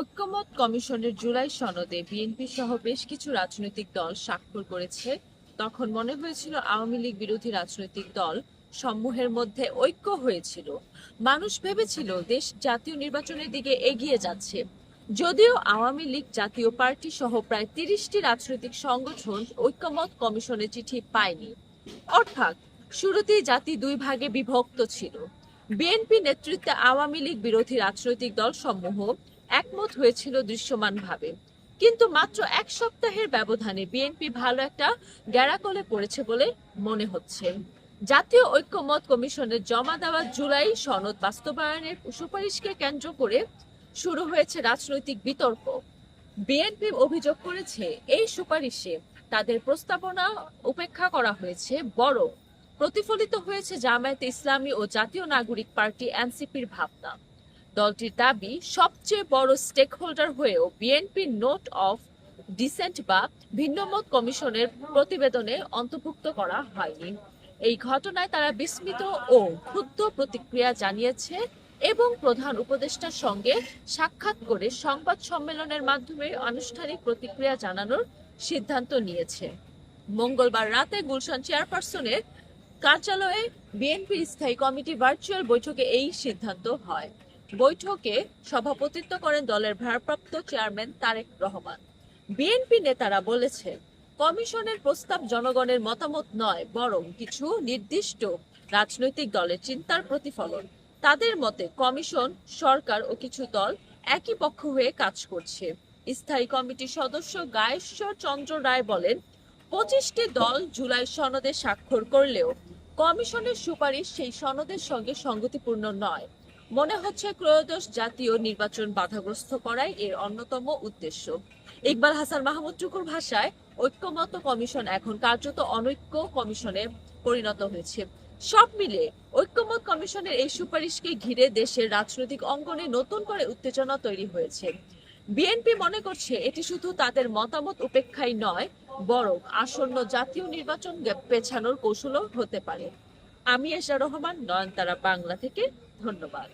ঐক্যমত কমিশনের জুলাই সনদে বিএনপি সহ বেশ কিছু রাজনৈতিক দল স্বাক্ষর করেছে। তখন মনে হয়েছিল আওয়ামী লীগ বিরোধী রাজনৈতিক দল সমূহের মধ্যে ঐক্য হয়েছিল। মানুষ ভেবেছিল দেশ জাতীয় নির্বাচনের দিকে এগিয়ে যাচ্ছে। যদিও আওয়ামী লীগ জাতীয় পার্টি সহ প্রায় তিরিশটি রাজনৈতিক সংগঠন ঐক্যমত কমিশনের চিঠি পায়নি। অর্থাৎ শুরুতেই জাতি দুই ভাগে বিভক্ত ছিল। বিএনপি নেতৃত্বে আওয়ামী লীগ বিরোধী রাজনৈতিক দল সমূহ একমত হয়েছিল দৃশ্যমানভাবে। কিন্তু মাত্র এক সপ্তাহের ব্যবধানে বিএনপি ভালো একটা গ্যারাকলে পড়েছে বলে মনে হচ্ছে। জাতীয় ঐক্যমত কমিশনের জমা দেওয়া জুলাই সনদ বাস্তবায়নের সুপারিশকে কেন্দ্র করে শুরু হয়েছে রাজনৈতিক বিতর্ক। বিএনপি অভিযোগ করেছে, এই সুপারিশে তাদের প্রস্তাবনা উপেক্ষা করা হয়েছে, বড় প্রতিফলিত হয়েছে জামায়াতে ইসলামী ও জাতীয় নাগরিক পার্টি এনসিপির ভাবনা। দলটির দাবি, সবচেয়ে বড় স্টেক হোল্ডার হয়েও বিএনপি নোট অফ ডিসেন্ট বা ভিন্নমত কমিশনের প্রতিবেদনে অন্তর্ভুক্ত করা হয়নি। এই ঘটনায় তারা বিস্মিত ও ক্ষুব্ধ প্রতিক্রিয়া জানিয়েছে এবং প্রধান উপদেষ্টার সঙ্গে সাক্ষাৎ করে সংবাদ সম্মেলনের মাধ্যমে আনুষ্ঠানিক প্রতিক্রিয়া জানানোর সিদ্ধান্ত নিয়েছে। মঙ্গলবার রাতে গুলশান চেয়ারপারসনের কার্যালয়ে বিএনপির স্থায়ী কমিটি ভার্চুয়াল বৈঠকে এই সিদ্ধান্ত হয়। বৈঠকে সভাপতিত্ব করেন দলের ভারপ্রাপ্ত চেয়ারম্যান তারেক রহমান। বিএনপি নেতারা বলেছেন, কমিশনের প্রস্তাব জনগণের মতামত নয়, বরং কিছু নির্দিষ্ট রাজনৈতিক দলের চিন্তার প্রতিফলন। তাদের মতে কমিশন, সরকার ও কিছু দল একই পক্ষ হয়ে কাজ করছে। স্থায়ী কমিটির সদস্য গায়েশ্বর চন্দ্র রায় বলেন, পঁচিশটি দল জুলাই সনদে স্বাক্ষর করলেও কমিশনের সুপারিশ সেই সনদের সঙ্গে সঙ্গতিপূর্ণ নয়। মনে হচ্ছে ত্রয়োদশ জাতীয় নির্বাচন বাধাগ্রস্ত করাই এর অন্যতম উদ্দেশ্য। ইকবাল হাসান মাহমুদ টুকুর ভাষায় ঐক্যমত কমিশন এখন কার্যত অনৈক্য কমিশনে পরিণত হয়েছে। সব মিলে ঐক্যমত কমিশনের এই সুপারিশকে ঘিরে দেশের রাজনৈতিক অঙ্গনে নতুন করে উত্তেজনা তৈরি হয়েছে। বিএনপি মনে করছে এটি শুধু তাদের মতামত উপেক্ষাই নয়, বরং আসন্ন জাতীয় নির্বাচন পেছানোর কৌশলও হতে পারে। আমি আশা রহমান নয়নতারা বাংলা থেকে ধন্যবাদ।